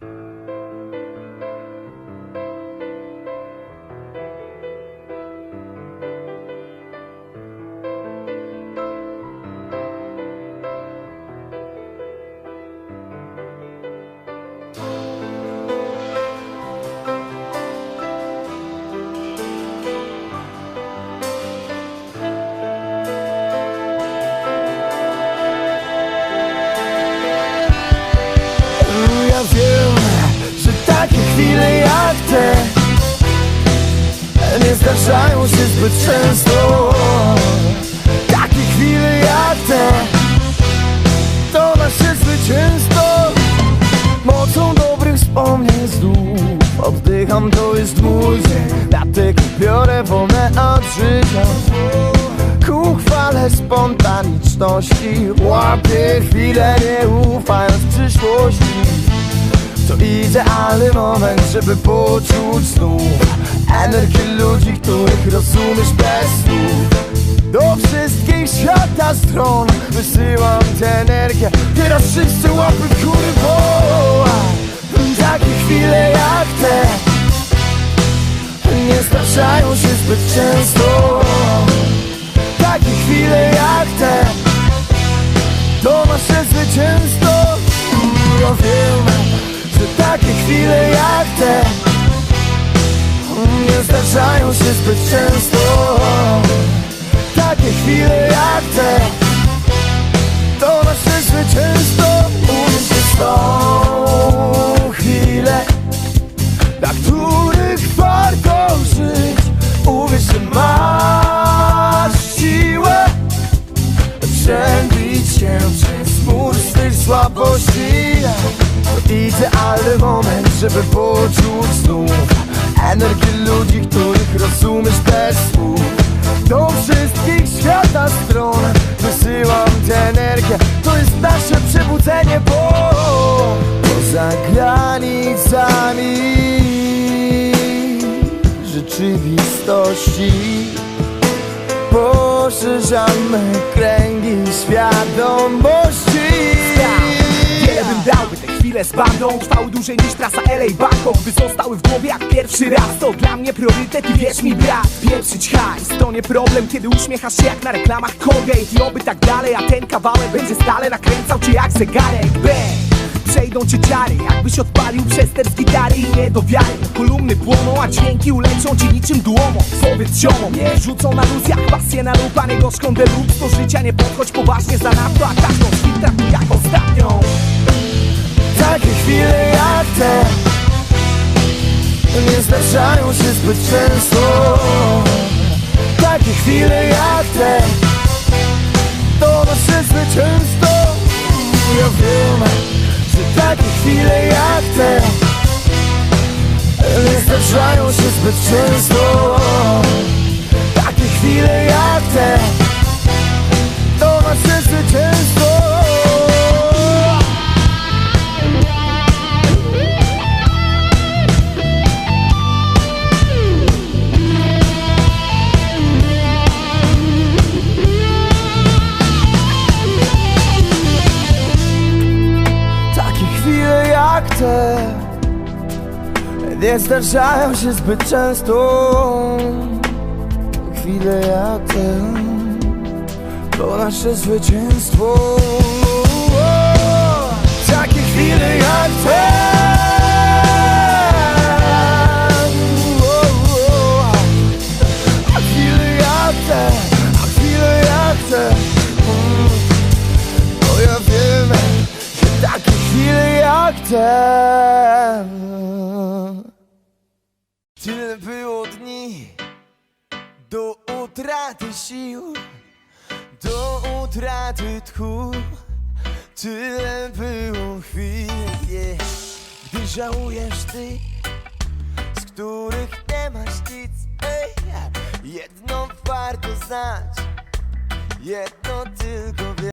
Ja Nie zdarzają się zbyt często. Takie chwile jak te To nasze zwycięstwo. Mocą dobrych wspomnień znów Oddycham, to jest mój Dlatego biorę wolne od życia. Ku chwale spontaniczności Łapię chwilę, nie ufając przyszłości. To idealny moment, żeby poczuć znów Energię ludzi, których rozumiesz bez słów. Do wszystkich świata stron wysyłam tę energię. Teraz wszyscy łapy bo Takie chwile jak te Nie zdarzają się zbyt często. Takie chwile jak te To nasze zwycięstwo zdarzają się zbyt często. Takie chwile jak te To nasze zwycięstwo Uwierz w tą chwilę Dla których warto żyć. Uwierz, że masz siłę Przebić się przez mur swych słabości. To idealny moment, żeby poczuć znów rozumiesz bez słów. Do wszystkich świata stron wysyłam tę energię. To jest nasze przebudzenie, bo Poza granicami rzeczywistości Poszerzamy kręgi świadomości. Wiele bym dał, by te chwile z bandą Trwały dłużej niż trasa LA Bangkok By zostały w głowie jak pierwszy raz. To dla mnie priorytet i wierz mi brat Pieprzyć hajs. To nie problem Kiedy uśmiechasz się jak na reklamach Colgate I oby tak dalej, a ten kawałek będzie stale Nakręcał cię jak zegarek. Bang! Przejdą cię ciary, jakbyś odpalił przester z gitary i nie do wiary. Kolumny płoną, a dźwięki uleczą ci niczym dłomą Powiedz ziomom, nie rzucą na luz jak pasję na lub, a nie gorzką deluxe Do życia nie podchodź poważnie za nadto, a chwil traktuj jak ostatnią Takie chwile jak te Nie zdarzają się zbyt często. Takie chwile jak te To nasze zwycięstwo Ja wiem, że takie chwile jak te Nie zdarzają się zbyt często. Takie chwile jak te Nie zdarzają się zbyt często Chwile jak te To nasze zwycięstwo. Takie chwile jak te A chwile jak te A. Bo ja wiem, że takie chwile jak te utraty sił Do utraty tchu Tyle było chwil. Gdy żałujesz ty Z których nie masz nic ej. Jedno warto znać Jedno tylko